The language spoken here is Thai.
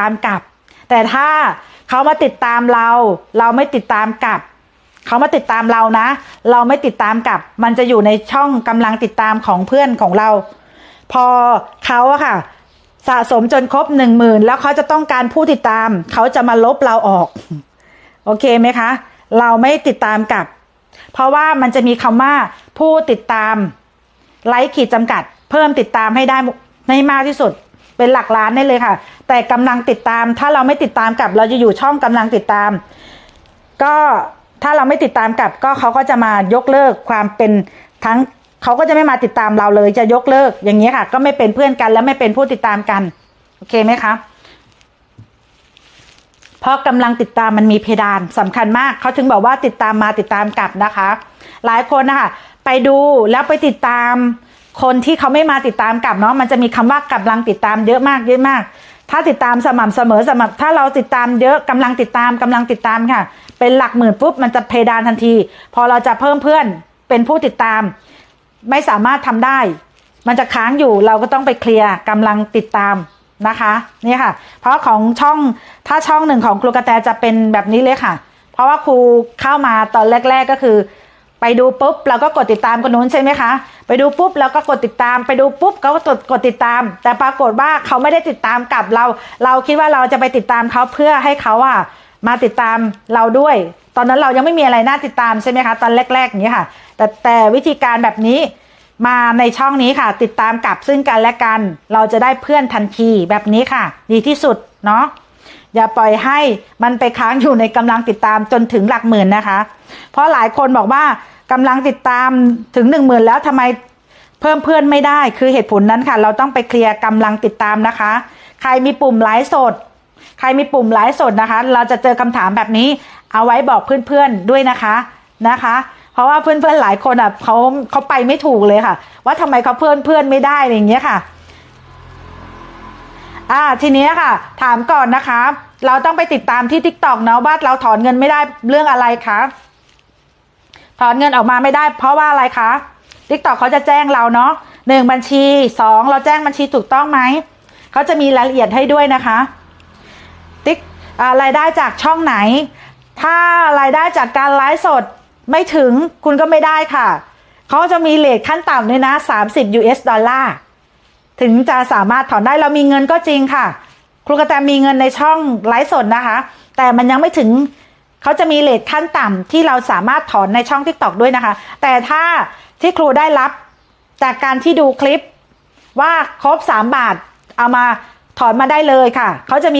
ตามกลับ แต่ถ้าเขามาติดตามเรา เราไม่ติดตามกลับเขามาติดตามเรานะ เราไม่ติดตามกลับ มันจะอยู่ในช่องกำลังติดตามของเพื่อนของเรา พอเขาอะค่ะ สะสมจนครบหนึ่งหมื่นแล้วเขาจะต้องการผู้ติดตาม เขาจะมาลบเราออก โอเคไหมคะ เราไม่ติดตามกลับ เพราะว่ามันจะมีคำว่าผู้ติดตามไลค์ขีดจำกัด เพิ่มติดตามให้ได้ให้มากที่สุด เป็นหลักล้านได้เลยค่ะ แต่กำลังติดตาม ถ้าเราไม่ติดตามกลับ เราจะอยู่ช่องกำลังติดตาม ก็ถ้าเราไม่ติดตามกลับก็เขาก็จะมายกเลิกความเป็นทั้งเขาก็จะไม่มาติดตามเราเลยจะยกเลิกอย่างนี้ค่ะ ก็ไม่เป็นเพื่อนกันและไม่เป็นผู้ติดตามกัน โอเคไหมคะเพราะกำลังติดตามมันมีเพดานสำคัญมากเขาถึงบอกว่าติดตามมาติดตามกลับนะคะ หลายคนนะคะไปดูแล้วไปติดตาม คนที่เขาไม่มาติดตามกลับเนาะมันจะมีคำว่ากำลังติดตามเยอะมากเยอะมาก ถ้าติดตามสม่ำเสมอสม่ำถ้าเราติดตามเยอะกำลังติดตามกำลังติดตามค่ะ เป็นหลักหมื่นปุ๊บมันจะเพดานทันที พอเราจะเพิ่มเพื่อนเป็นผู้ติดตาม ไม่สามารถทำได้ มันจะค้างอยู่เราก็ต้องไปเคลียร์กำลังติดตามนะคะนี่ค่ะ เพราะของช่องถ้าช่องหนึ่งของครูกระแตจะเป็นแบบนี้เลยค่ะ เพราะว่าครูเข้ามาตอนแรก ๆก็คือ ไปดูปุ๊บเราก็กดติดตามคนนู้นใช่ไหมคะ ไปดูปุ๊บเราก็กดติดตาม ไปดูปุ๊บเขาก็กดกดติดตาม แต่ปรากฏว่าเขาไม่ได้ติดตามกลับเรา เราคิดว่าเราจะไปติดตามเขาเพื่อให้เขาอะมาติดตามเราด้วย ตอนนั้นเรายังไม่มีอะไรน่าติดตามใช่ไหมคะ ตอนแรกๆอย่างนี้ค่ะ แต่แต่วิธีการแบบนี้มาในช่องนี้ค่ะ ติดตามกับซึ่งกันและกัน เราจะได้เพื่อนทันทีแบบนี้ค่ะ ดีที่สุดเนาะ อย่าปล่อยให้มันไปค้างอยู่ในกำลังติดตามจนถึงหลักหมื่นนะคะ เพราะหลายคนบอกว่ากำลังติดตามถึงหนึ่งหมื่นแล้วทำไมเพิ่มเพื่อนไม่ได้คือเหตุผลนั้นค่ะ เราต้องไปเคลียร์กำลังติดตามนะคะ ใครมีปุ่มไลฟ์สด ใครมีปุ่มไลฟ์สดนะคะ เราจะเจอคำถามแบบนี้ เอาไว้บอกเพื่อนๆด้วยนะคะนะคะ เพราะว่าเพื่อนๆหลายคนอะเขาเขาไปไม่ถูกเลยค่ะ ว่าทำไมเขาเพื่อนเพื่อนไม่ได้อะไรอย่างเงี้ยค่ะ อ่าทีนี้ค่ะ ถามก่อนนะคะ เราต้องไปติดตามที่ t ิ k t o k เนาะว่าเราถอนเงินไม่ได้เรื่องอะไรคะถอนเงินออกมาไม่ได้ เพราะว่าอะไรคะ t ิ k t o k เขาจะแจ้งเราเนาะหนึ่งบัญชีสองเราแจ้งบัญชีถูกต้องไหมเขาจะมีรายละเอียดให้ด้วยนะคะติ๊กอ่ารายได้จากช่องไหน ถ้ารายได้จากการไลฟ์สดไม่ถึงคุณก็ไม่ได้ค่ะ เขาจะมีเลทขั้นต่ำด้วยนะ 30 US ดอลลาร์ ถึงจะสามารถถอนได้เรามีเงินก็จริงค่ะ ครูกระแตมีเงินในช่องไลฟ์สดนะคะ แต่มันยังไม่ถึงเขาจะมีเลทขั้นต่ำที่เราสามารถถอนในช่องทิกตอกด้วยนะคะ แต่ถ้าที่ครูได้รับจากการที่ดูคลิปว่าครบ3บาทเอามาถอนมาได้เลยค่ะ เขาจะมี